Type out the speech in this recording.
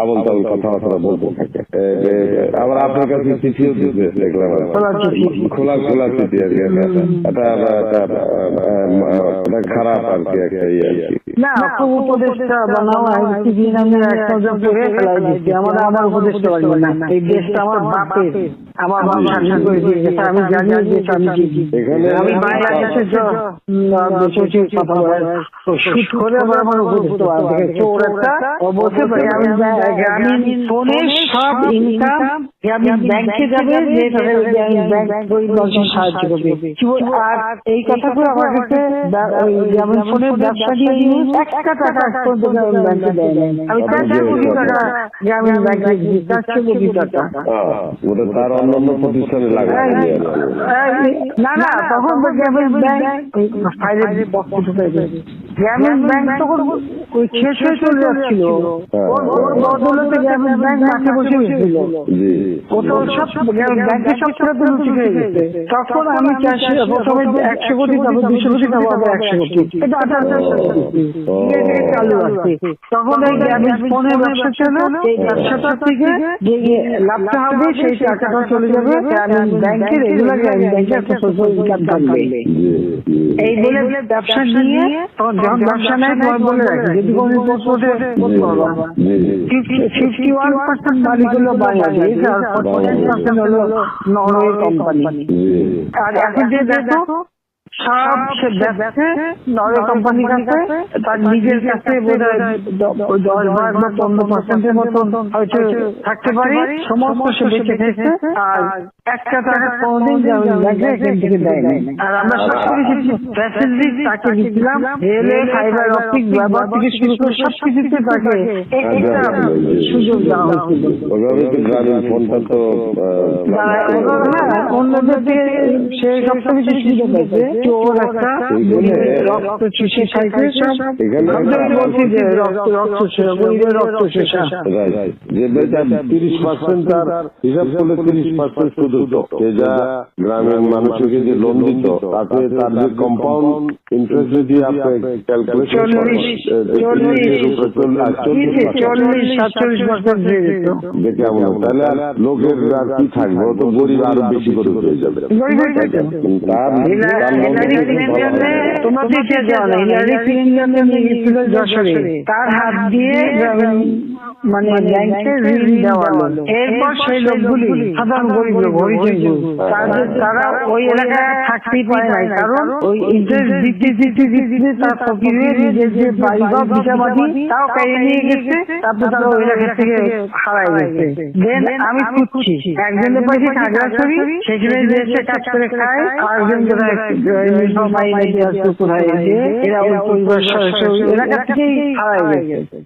আবল তাবল কথাবার্তা বলতে থাকে। আবার আপনার কাছে চিঠিও দিতে দেখলাম খোলা খোলা চিঠি আর কি। এটা এটা এটা, এটা খারাপ আর কি একটা ইয়ে আর কি। না উপদেশটা বানাও আমার আমার উপদেশটা লাগবে না। এই দেশটা আমার বাপের। আমার বাপ শাসন করে দিয়েছে। তা আমি জানি আমি কি বাংলাদেশে করে আমার চোর একটা গ্রামীণ ফোনের সব ইনকাম গ্রামীণ ব্যাংকে যাবে যে তাদের ব্যাংক গরিব মানুষের সাহায্য করবে। আর এই কথাগুলো আমার কাছে ওই গ্রামীণ ফোনের ব্যবসা দিয়ে একটা টাকা গ্রামীণ ব্যাংকে দেয় আমি চার চার কোটি টাকা গ্রামীণ ব্যাংকে দিই চার চার কোটি টাকা। হ্যাঁ, ওটা তার অন্যান্য প্রতিষ্ঠানে যায় আর কি। এই, না না তখন গ্রামীণ ব্যাংক ফাইলের। গ্রামীণ ব্যাংক তখন ওই শেষ হয়ে চলে যাচ্ছিল। ওর ওর বদলতে গ্রামীণ ব্যাংক মাঠে বসে গেছিল জি ও তো সব সব ছেড়ে তো লুচি খেয়ে গেছে। তখন আমি প্রথমে একশো কোটি তারপর দুশো কোটি তারপর আবার একশো কোটি এটা আঠারো চালু আছে। তখন এই গ্রামীণ ফোনের ব্যবসা ছিল এই ব্যবসাটা থেকে যে লাভটা হবে সেই টাকাটা চলে যাবে। গ্রামীণ ব্যাংকের রেগুলার গ্রামীণ ব্যাংকের একটা সোশ্যাল ইনকাম থাকবে। এই বলে ব্যবসা নিয়ে তখন যখন ব্যবসা নেয় তোমার বলে রাখি যদি কোনো পোস্টে করতে পারবা। জি ফিফটি ওয়ান পার্সেন্ট মালিক হলো বাংলাদেশ আর ফর্টি পার্সেন্ট হলো নরওয়ে কোম্পানি আর এখন যে দেখো সব সে ব্যবসা নরওয়ে কোম্পানির কাছে তার নিজের কাছে হয় দশ ভাগ বা পনেরো পার্সেন্টের মতো হয়তো থাকতে পারে সমস্ত সে বেঁচে খেয়েছে আর একটা টাকা কোনোদিন ব্যাংকে এখান থেকে দেয় নাই আর আমরা সব কিছু ফ্যাসিলিটি তাকে দিচ্ছিলাম রেলওয়ে ফাইবার অপটিক ব্যবহার থেকে শুরু করে সব কিছুতে তাকে সুযোগ দেওয়া হয়েছিল। ওভাবে তো গ্রামীণ ফোনটা তো না, অন্যদের থেকে সে সবটা কিছু সুবিধা পাইছে চোর একটা রক্ত চুষে খাইছে সব। তো বলছি যে রক্ত রক্ত গরিবের রক্ত শেষা তিরিশ পার্সেন্ট তার হিসাব করলে তিরিশ পার্সেন্ট শুধু যা গ্রামের মানুষকে যে লোন দিত তাতে তার যে কম্পাউন্ড ইন্টারেস্ট যদি আপনি ক্যালকুলেশন চল্লিশ চল্লিশ চল্লিশ সাতচল্লিশ পার্সেন্ট দিয়ে দিত। দেখে এমন তাহলে আর লোকের আর কি থাকবে? তো গরিব আরও বেশি করে হয়ে যাবে। তার তার হিলারি ক্লিনটনে যশোরে হাত দিয়ে মানে ব্যাংকে ঋণ দেওয়া হলো এরপর সেই লোকগুলি সাধারণ গরিব লোক তারা ওই এলাকায় থাকতেই পারে নাই কারণ ওই ইন্টারেস্ট দিতে দিতে দিতে তার ফকির হয়ে নিজের যে বাড়ি ঘর ভিটাবাড়ি তাও কাইয়ে নিয়ে গেছে তারপর তারা ওই এলাকা থেকে হারাই গেছে দেন আমি খুঁজছি একজনের পাশে খাগড়াছড়ি সেখানে যে কাজ করে খায় আরেকজন কোথায় সবাই কোথায় এরা ওই পরিবার এলাকা থেকেই হারাই গেছে।